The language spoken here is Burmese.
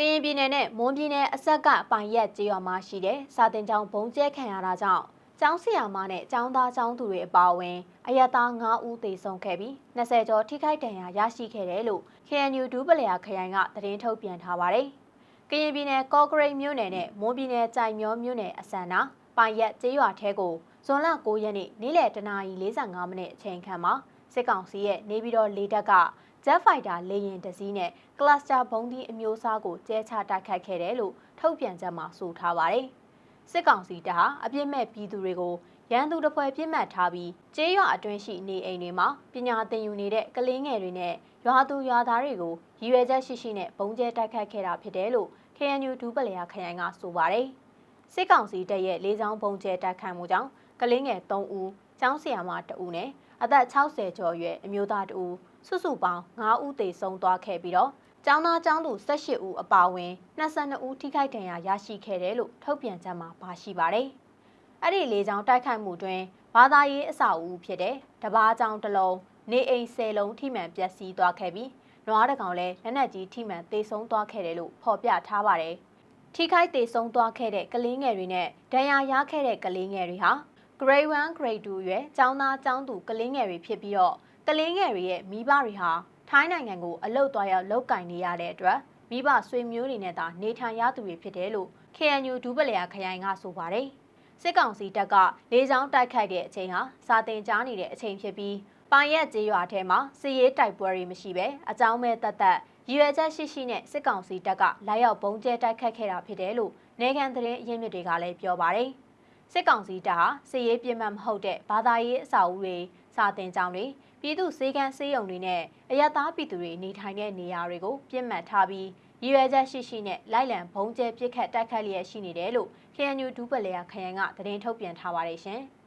ကရင်ပြည်နယ်နဲ့မွန်ပြည်နယ်အဆက်ကပိုင်ရက်ကျေးရွာမှာရှိတဲ့စာတင်ကျောင်းဘုံကျဲခံရတာကြောင့်ကျောင်းဆရာမနဲ့ကျောင်းသားကျောင်းသူတွေအပါအဝင်အရက်သား9ဦးသေဆုံးခဲ့ပြီး20ကျော်ထိခိုက်ဒဏ်ရာရရှိခဲ့တယ်လို့ KNU ဒူးပလျာခရိုင်ကသတင်းထုတ်ပြန်ထားပါတယ်။ကရင်ပြည်နယ်ကော့ကရိတ်မြို့နယ်နဲ့မွန်ပြည်နယ်ကြိုင်မျောမြို့နယ်အစံနာပိုင်ရက်ကျေးရွာထဲကိုဇွန်လ9ရက်နေ့နေ့လယ်တနာရီ45မိနစ်အချိန်ခန့်မှာစစ်ကောင်စီရဲ့နေပြည်တော်လေတပ်က Jet Fighter လေယာဉ်တစ်စီးနဲ့ Cluster ဘုံဒီအမျိုးအစားကိုကျဲချတိုက်ခိုက်ခဲ့တယ်လို့ထုတ်ပြန်ချက်မှာဆိုထားပါတယ်။စစ်ကောင်စီတပ်ဟာအပြစ်မဲ့ပြည်သူတွေကိုရန်သူတစ်ဖွဲ့ပြစ်မှတ်ထားပြီးကျေးရွာအတွင်းရှိနေအိမ်တွေမှာပညာသင်ယူနေတဲ့ကလေးငယ်တွေနဲ့ရွာသူရွာသားတွေကိုရည်ရွယ်ချက်ရှိရှိနဲ့ဘုံကျဲတိုက်ခိုက်ခဲ့တာဖြစ်တယ်လို့ KNU ဒူးပလျာခရိုင်ကဆိုပါတယ်။စစ်ကောင်စီတပ်ရဲ့လေးချောင်းဘုံကျဲတိုက်ခိုက်မှုကြောင့်ကလေးငယ်3ဦးကျောင်းဆရာမ2ဦးနဲ့ အသက်60ကျော်အရွယ်အမျိုးသား2ဦးစုစုပေါင်း9ဦးသေဆုံးသွားခဲ့ပြီးတော့ကျောင်းသားကျောင်းသူ18ဦးအပါအဝင်22ဦးထိခိုက်ဒဏ်ရာရရှိခဲ့တယ်လို့ထုတ်ပြန်ကြမှာပါရှိပါတယ်။အဲ့ဒီလေးချောင်းတိုက်ခိုက်မှုတွင်ဘာသာရေးအဆောက်အဦဖြစ်တဲ့တပားကျောင်းတစ်လုံးနေအိမ်၁၀လုံးထိမှန်ပျက်စီးသွားခဲ့ပြီးနွားတကောင်လည်းလက်နက်ကြီးထိမှန်သေဆုံးသွားခဲ့တယ်လို့ဖော်ပြထားပါတယ်။ထိခိုက်သေဆုံးသွားခဲ့တဲ့ကလေးငယ်တွေနဲ့ဒဏ်ရာရခဲ့တဲ့ကလေးငယ်တွေဟာ grade 1 grade 2ရွယ်ကျောင်းသားကျောင်းသူကလေးငယ်တွေဖြစ်ပြီးတော့ကလေးငယ်တွေရဲ့မိဘတွေဟာထိုင်းနိုင်ငံကိုအလုတ်သွားရောက်လောက်ကင်နေရတဲ့အတွက်မိဘဆွေမျိုးတွေနဲ့သာနေထိုင်ရသူတွေဖြစ်တယ်လို့ KNU ဒူးပလျာခရိုင်ကဆိုပါတယ်။စစ်ကောင်စီတပ်ကလေးချောင်းတိုက်ခိုက်တဲ့အချိန်ဟာစာတင်ကြားနေတဲ့အချိန်ဖြစ်ပြီးပိုင်ရက်ကျေးရွာထဲမှာစစ်ရေးတိုက်ပွဲတွေမရှိဘဲအကြောင်းမဲ့တတ်တတ်ရည်ရွယ်ချက်ရှိရှိနဲ့စစ်ကောင်စီတပ်ကလာရောက်ပုံကျဲတိုက်ခတ်ခဲ့တာဖြစ်တယ်လို့နေကန်သတင်းအရင်းမြစ်တွေကလည်းပြောပါတယ်။ စစ်ကောင်စီတပ်ဟာစစ်ရေးပြင်းမှတ်မဟုတ်တဲ့ဘာသာရေးအဆောက်အဦတွေစာတင်ကြောင်းတွေပြည်သူစေကန်းစေးရုံတွေနဲ့အရသားပြည်သူတွေနေထိုင်တဲ့နေရာတွေကိုပြစ်မှတ်ထားပြီးရည်ရွယ်ချက်ရှိရှိနဲ့လိုက်လံဘုံကျဲပစ်ခတ်တိုက်ခတ်လျက်ရှိနေတယ်လို့ KNU ဒူးပလျာခရိုင်ကသတင်းထုတ်ပြန်ထားပါတယ်ရှင်။